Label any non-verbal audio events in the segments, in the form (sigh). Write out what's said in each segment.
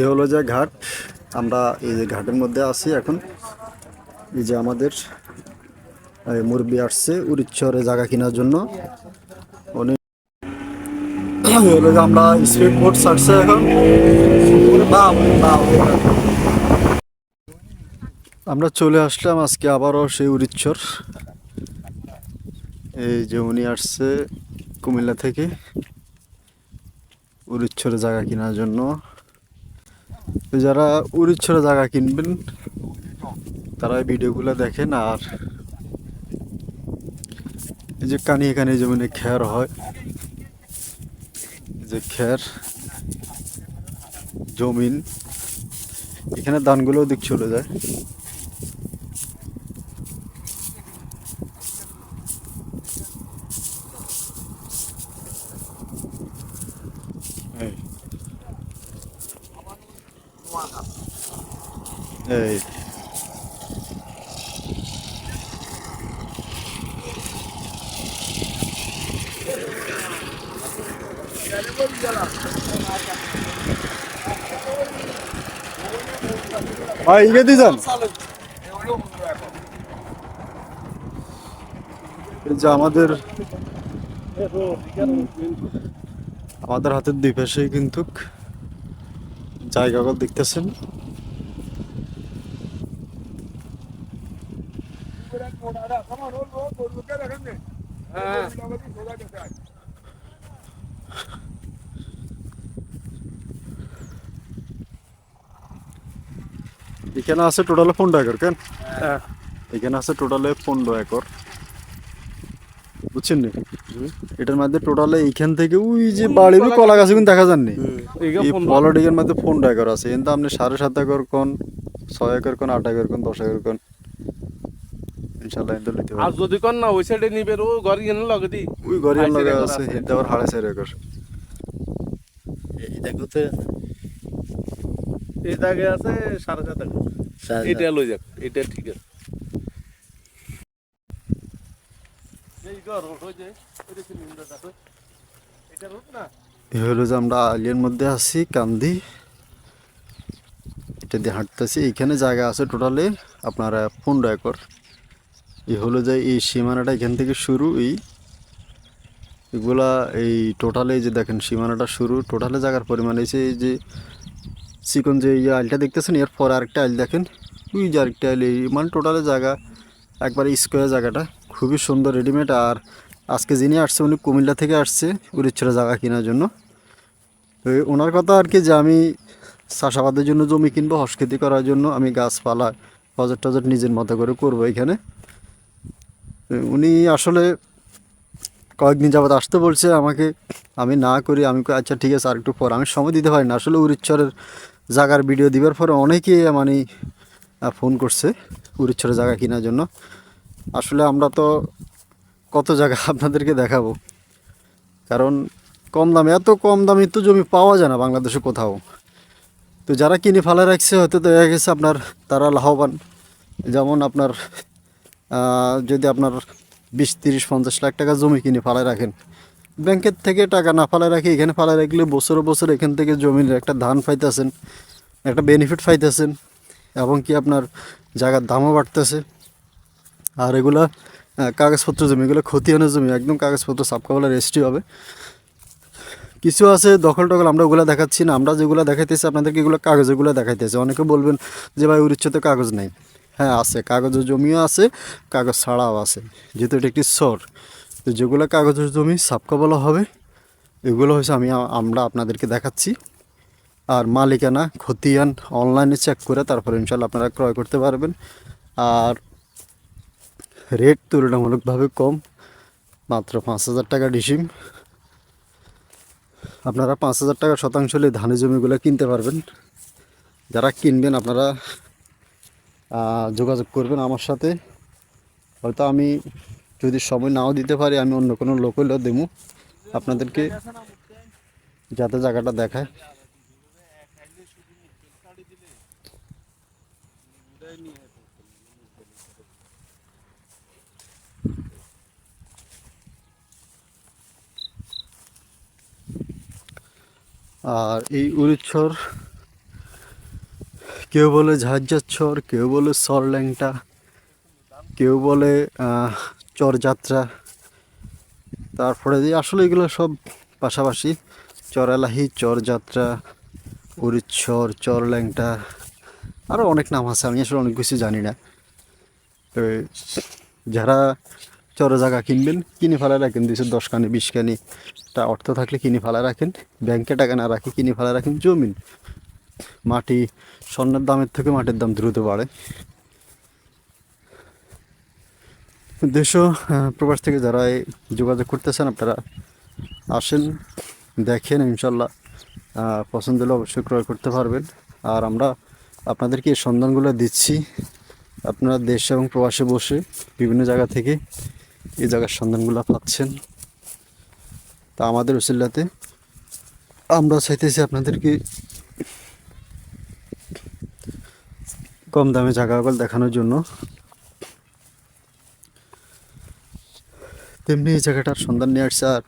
এ হলো যে ঘাট। আমরা এই যে ঘাটের মধ্যে আছি এখন। এই যে আমাদের মুরব্বী আসছে উড়িচ্ছরে জায়গা কেনার জন্য। যে আমরা স্পিড বোট ছাড়ছে এখন। আমরা চলে আসলাম আজকে আবারও সেই উড়িচ্ছর এই যে উনি আসছে কুমিল্লা থেকে। উড়িচ্ছরে জায়গা কেনার জন্য। যারা উড়িচ্ছরা জায়গা কিনবেন, তারা ভিডিওগুলো দেখেন আর এই যে কানিয়ে কানিয়ে জমিনে খের হয়। যে খের জমিন, এখানে দানগুলোও দিক চলে যায়। এই। ভাই ইগে এই যে আমাদের আমাদের হাতের দুই পাশে কিন্তু জায়গাগুলো দেখতেছেন। এখানে আছে টোটালে পনেরো একর কেন? এখানে আছে টোটালে পনেরো একর। বুঝছেন নি? এটার মধ্যে টোটালে এইখান থেকে ওই যে বাড়ির কলা গাছ কিন্তু দেখা যাননি। এই পলটিকের মধ্যে পনেরো একর আছে। কিন্তু আপনি সাড়ে সাত একর কোন ছয় একর কোন আট একর কোন দশ একর কোন লিতে আর যদি কন না ওই সাইডে নিবে ও ঘর লগে দি। ওই আড়াই লগে আছে সাড়ে একর এই দেখো তো। এই জায়গায় আছে সাড়ে সাত একর। এটা লই যাক এটা ঠিক আছে। ঘর হলো যে আমরা আলিয়ার মধ্যে আছি কান্দি। এটা দিয়ে হাঁটতেছি। এইখানে জায়গা আছে টোটালে আপনার পনেরো একর। এই হলো যে এই সীমানাটা এখান থেকে শুরু এই এগুলা এই টোটালে যে দেখেন সীমানাটা শুরু টোটালে জায়গার পরিমাণ এসে এই যে চিকন যে এই আইলটা দেখতেছেন, এর পরে আরেকটা আইল দেখেন, ওই যে আরেকটা আইল, এই মানে টোটালে জায়গা, একবার স্কোয়ার জায়গাটা, খুবই সুন্দর রেডিমেড আর আজকে যিনি আসছে, উনি কুমিল্লা থেকে আসছে উড়িচ্ছরা জায়গা কেনার জন্য। তো ওনার কথা আর কি যে আমি চাষাবাদের জন্য জমি কিনবো, হসখেতি করার জন্য আমি গাছপালা বাজার টাজার নিজের মতো করে করব এখানে। উনি আসলে কয়েকদিন যাবত আসতে বলছে আমাকে, আমি না করি, আমি আচ্ছা ঠিক আছে, আর একটু পর। আমি সময় দিতে পারি না আসলে উড়িচ্ছরের জায়গার ভিডিও দিবার পরে অনেকেই মানে ফোন করছে উড়িচ্ছরের জায়গা কেনার জন্য। আসলে আমরা তো কত জায়গা (laughs) আপনাদেরকে দেখাবো। কারণ কম দামে, এত কম দামে তো জমি পাওয়া যায় না বাংলাদেশে কোথাও। তো যারা কিনে ফেলে রাখছে, হয়তো দেখা গেছে আপনার তারা লাভবান। যেমন আপনার যদি আপনার বিশ, তিরিশ, পঞ্চাশ লাখ টাকা জমি কিনে ফেলায় রাখেন, ব্যাংকের থেকে টাকা না ফেলায় রাখি, এখানে ফেলায় রাখলে বছর বছর এখান থেকে জমির একটা ধান পাইতেছেন, একটা বেনিফিট পাইতেছেন, এবং কি আপনার জায়গার দামও বাড়তেছে। আর এগুলা কাগজপত্র জমি, এগুলো খতিয়ানের জমি, একদম কাগজপত্র সাপকাওয়ালা রেজিস্ট্রি হবে। কিছু আছে দখল টখল, আমরা ওগুলো দেখাচ্ছি না, আমরা যেগুলো দেখাইতেছি, আপনাদেরকে এগুলো কাগজেগুলো দেখাইতেছি। অনেকে বলবেন যে, ভাই উড়িচ্ছতে কাগজ নেই। হ্যাঁ আছে। কাগজের জমিও আছে, কাগজ ছাড়াও আছে। যেহেতু এটা একটি সর, তো যেগুলো কাগজের জমি, সাপকা বলা হবে, এগুলো হচ্ছে আমি আমরা আপনাদেরকে দেখাচ্ছি। আর মালিকানা, খতিয়ান অনলাইনে চেক করে তারপরে ইনশাল্লাহ আপনারা ক্রয় করতে পারবেন। আর রেট তুলনামূলকভাবে কম, মাত্র পাঁচ হাজার টাকা ডিসিম। আপনারা পাঁচ হাজার টাকা শতাংশ হলে ধানের জমিগুলো কিনতে পারবেন। যারা কিনবেন আপনারা যোগাযোগ করবেন আমার সাথে। হয়তো আমি যদি সময় নাও দিতে পারি, আমি অন্য কোনো লোক হলেও দেবো। আপনাদেরকে যাতে জায়গাটা দেখায়। আর এই উড়িচ্ছর কেউ বলে ঝাঁঝার চর কেউ বলে সর ল্যাংটা কেউ বলে চরযাত্রা। তারপরে যে আসলে এগুলো সব পাশাপাশি চরালাহি চরযাত্রা উড়িচ্ছর চর ল্যাংটা আরও অনেক নাম আছে, আমি আসলে অনেক কিছু জানি না। তো যারা চর জায়গা কিনবেন, কিনে ফেলা রাখেন দুশো দশ কানি, বিশ কানি, তা অর্থ থাকলে কিনে ফেলা রাখেন, ব্যাংকে টাকা না রাখি কিনে ফেলা রাখেন জমিন। মাটি স্বর্ণের দামের থেকে মাটির দাম দ্রুত বাড়ে। আহ, প্রবাস থেকে যারা এই যোগাযোগ করতেছেন আপনারা আসেন দেখেন ইনশাল্লাহ পছন্দ হলে অবশ্যই ক্রয় করতে পারবেন। আর আমরা আপনাদেরকে এই সন্ধানগুলো দিচ্ছি। আপনারা দেশ এবং প্রবাসে বসে বিভিন্ন জায়গা থেকে এই জায়গার সন্ধানগুলো পাচ্ছেন। তা আমাদের উসিল্লাতে আমরা চাইতেছি আপনাদেরকে কম দামে জায়গাগুলো দেখানোর জন্য। তেমনি এই জায়গাটার সন্ধান নিয়ে আসছে আর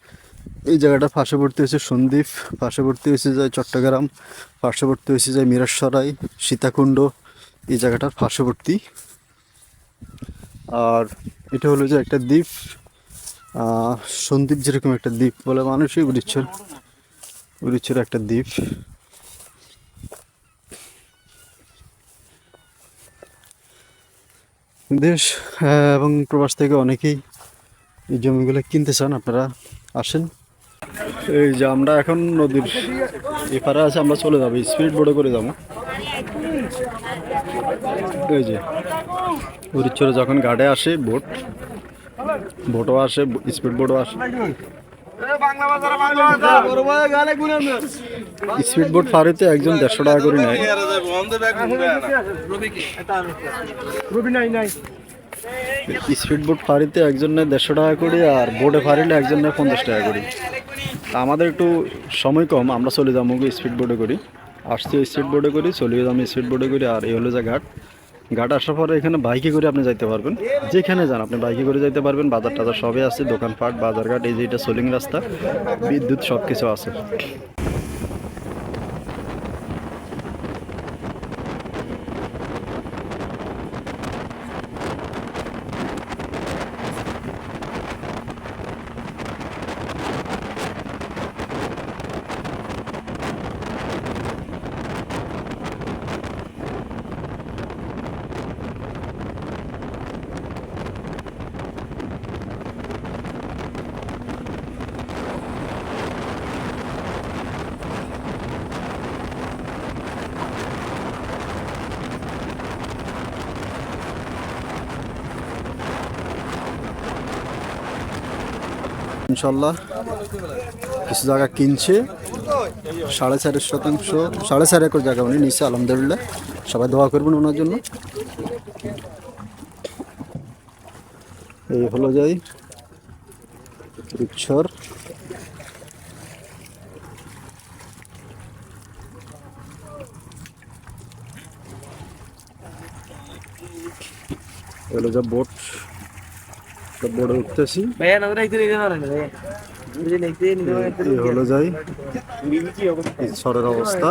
এই জায়গাটার পার্শ্ববর্তী হয়েছে সন্দ্বীপ, পার্শ্ববর্তী হয়েছে যায় চট্টগ্রাম, পার্শ্ববর্তী হয়েছে যায় মিরাসরাই সীতাকুণ্ড, এই জায়গাটার পার্শ্ববর্তী। আর এটা হলো যে একটা দ্বীপ সন্দ্বীপ যেরকম একটা দ্বীপ বলে মানুষই উড়িচ্ছর উড়িচ্ছর একটা দ্বীপ। দেশ আহ, এবং প্রবাস থেকে অনেকেই এই জমিগুলো কিনতে চান আপনারা আসেন। এই যে আমরা এখন নদীর এপারে আছে আমরা চলে যাব স্পিড বোর্ডে করে যাব। এই যে উড়িচ্ছরে যখন গাড়ে আসে বোট বোটও আসে স্পিড বোটও আসে। স্পিড বোট ফারিতে একজন দেড়শো টাকা করে নেয়। স্পিড বোট ফারিতে একজন নেয় দেড়শো টাকা করে আর বোটে ফারিলে একজন নেয় পঞ্চাশ টাকা করে। তা আমাদের একটু সময় কম আমরা চলে যাব স্পিড বোটে করি। আসছি স্পিড বোটে করি চলে যাব স্পিড বোটে করি আর এই হলো যা ঘাট। ঘাট আসার পরে এখানে বাইকে করে আপনি যাইতে পারবেন। যেখানে যান আপনি বাইকে করে যাইতে পারবেন বাজার টাজার সবই আছে, দোকানপাট, বাজারঘাট, এই যে এটা সোলিং রাস্তা, বিদ্যুৎ সব কিছু আছে। ইনশাল্লাহ। কিছু জায়গা কিনছে। সাড়ে চার শতাংশ, সাড়ে চার একর জায়গা উনি নিচ্ছে আলহামদুলিল্লাহ। সবাই দোয়া করবেন ওনার জন্য। এই হলো যাই রূপসর এগুলো যা বোট। বোর্ডে উঠতেছি। হলো যাই। সরের অবস্থা